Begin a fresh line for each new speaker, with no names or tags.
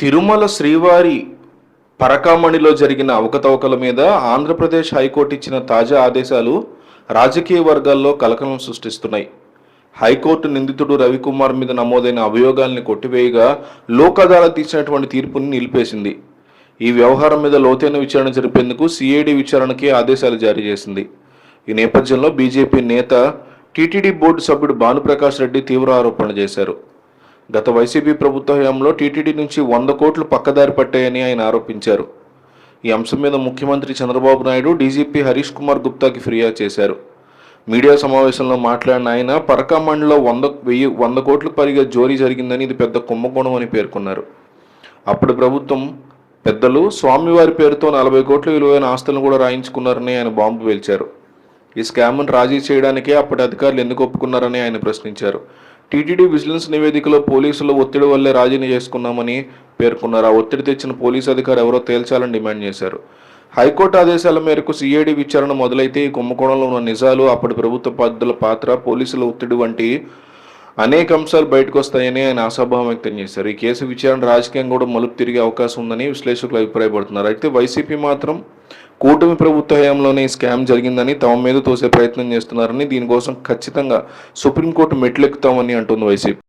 తిరుమల శ్రీవారి పరకామణిలో జరిగిన అవకతవకల మీద ఆంధ్రప్రదేశ్ హైకోర్టు ఇచ్చిన తాజా ఆదేశాలు రాజకీయ వర్గాల్లో కలకలం సృష్టిస్తున్నాయి. హైకోర్టు నిందితుడు రవికుమార్ మీద నమోదైన అభియోగాల్ని కొట్టివేయగా లోక్ అదాలత్ ఇచ్చినటువంటి తీర్పుని నిలిపేసింది. ఈ వ్యవహారం మీద లోతైన విచారణ జరిపేందుకు సిఐడి విచారణకి ఆదేశాలు జారీ చేసింది. ఈ నేపథ్యంలో బీజేపీ నేత టీటీడీ బోర్డు సభ్యుడు భానుప్రకాష్ రెడ్డి తీవ్ర ఆరోపణ చేశారు. గత వైసీపీ ప్రభుత్వ హయాంలో టీటీడీ నుంచి వంద కోట్లు పక్కదారి పట్టాయని ఆయన ఆరోపించారు. ఈ అంశం మీద ముఖ్యమంత్రి చంద్రబాబు నాయుడు డీజీపీ హరీష్ కుమార్ గుప్తాకి ఫిర్యాదు చేశారు. మీడియా సమావేశంలో మాట్లాడిన ఆయన పరకామండలో వంద వెయ్యి వంద కోట్లు పరిగా జోరీ జరిగిందని ఇది పెద్ద కుంభకోణం అని పేర్కొన్నారు. అప్పుడు ప్రభుత్వం పెద్దలు స్వామివారి పేరుతో నలభై కోట్ల విలువైన ఆస్తులను కూడా రాయించుకున్నారని ఆయన బాంబు పేల్చారు. ఈ స్కామ్ను రాజీ చేయడానికే అప్పటి అధికారులు ఎందుకు ఒప్పుకున్నారని ఆయన ప్రశ్నించారు. టీటీడీ విజిలెన్స్ నివేదికలో పోలీసుల ఒత్తిడి వల్లే రాజీని చేసుకున్నామని పేర్కొన్నారు. ఆ ఒత్తిడి తెచ్చిన పోలీసు అధికారి ఎవరో తేల్చాలని డిమాండ్ చేశారు. హైకోర్టు ఆదేశాల మేరకు సిఐడి విచారణ మొదలైతే ఈ కుంభకోణంలో ఉన్న నిజాలు అప్పటి ప్రభుత్వ పద్ధతుల పాత్ర పోలీసుల ఒత్తిడి వంటి అనేక అంశాలు బయటకు వస్తాయని ఆయన ఆశాభావం వ్యక్తం చేశారు. ఈ కేసు విచారణ రాజకీయంగా కూడా మలుపు తిరిగే అవకాశం ఉందని విశ్లేషకులు అభిప్రాయపడుతున్నారు. అయితే వైసీపీ మాత్రం కూటమి ప్రభుత్వ హయాంలోనే స్కామ్ జరిగిందని తమ మీద తోసే ప్రయత్నం చేస్తున్నారని దీనికోసం ఖచ్చితంగా సుప్రీంకోర్టు మెట్లెక్కుతామని అంటుంది వైసీపీ.